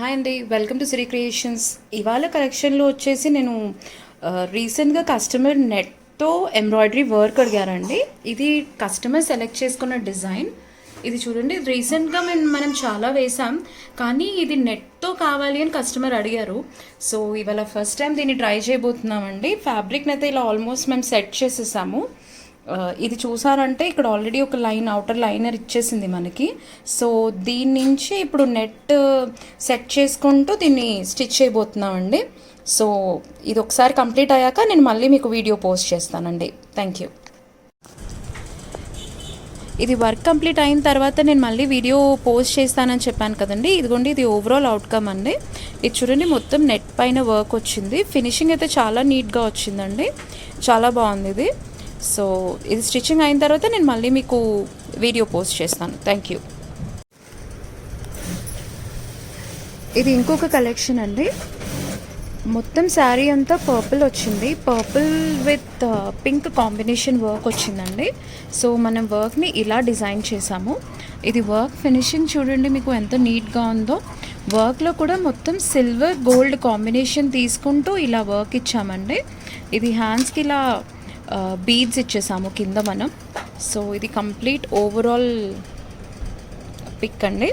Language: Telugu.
హాయ్ అండి వెల్కమ్ టు శ్రీ క్రియేషన్స్ ఇవాళ కలెక్షన్లో వచ్చేసి నేను రీసెంట్గా కస్టమర్ నెట్తో ఎంబ్రాయిడరీ వర్క్ అడిగారండి. ఇది కస్టమర్ సెలెక్ట్ చేసుకున్న డిజైన్ ఇది చూడండి రీసెంట్గా మేము మనం చాలా వేసాం. కానీ ఇది నెట్తో కావాలి అని కస్టమర్ అడిగారు. సో ఇవాళ ఫస్ట్ టైం దీన్ని ట్రై చేయబోతున్నామండి. ఫ్యాబ్రిక్ని అయితే ఇలా ఆల్మోస్ట్ మేము సెట్ చేసేసాము. ఇది చూసారంటే ఇక్కడ ఆల్రెడీ ఒక లైన్ అవుటర్ లైనర్ ఇచ్చేసింది మనకి. సో దీని నుంచి ఇప్పుడు నెట్ సెట్ చేసుకుంటూ దీన్ని స్టిచ్ చేయబోతున్నామండి. సో ఇది ఒకసారి కంప్లీట్ అయ్యాక నేను మళ్ళీ మీకు వీడియో పోస్ట్ చేస్తానండి. థ్యాంక్ యూ ఇది వర్క్ కంప్లీట్ అయిన తర్వాత నేను మళ్ళీ వీడియో పోస్ట్ చేస్తానని చెప్పాను కదండి. ఇదిగోండి ఇది ఓవరాల్ అవుట్కమ్ అండి. ఇది చూడండి మొత్తం నెట్ పైన వర్క్ వచ్చింది. ఫినిషింగ్ అయితే చాలా నీట్గా వచ్చిందండి. చాలా బాగుంది ఇది. సో ఇది స్టిచ్చింగ్ అయిన తర్వాత నేను మళ్ళీ మీకు వీడియో పోస్ట్ చేస్తాను. థ్యాంక్ యూ ఇది ఇంకొక కలెక్షన్ అండి. మొత్తం శారీ అంతా పర్పుల్ వచ్చింది. Purple with pink combination work వచ్చిందండి. సో మనం వర్క్ని ఇలా డిజైన్ చేసాము. ఇది వర్క్ ఫినిషింగ్ చూడండి మీకు ఎంత నీట్గా ఉందో. వర్క్లో కూడా మొత్తం సిల్వర్ గోల్డ్ కాంబినేషన్ తీసుకుంటూ ఇలా వర్క్ ఇచ్చామండి. ఇది హ్యాండ్స్కి ఇలా బీడ్స్ ఇచ్చేసాము కింద మనం. సో ఇది కంప్లీట్ ఓవరాల్ పిక్ అండి.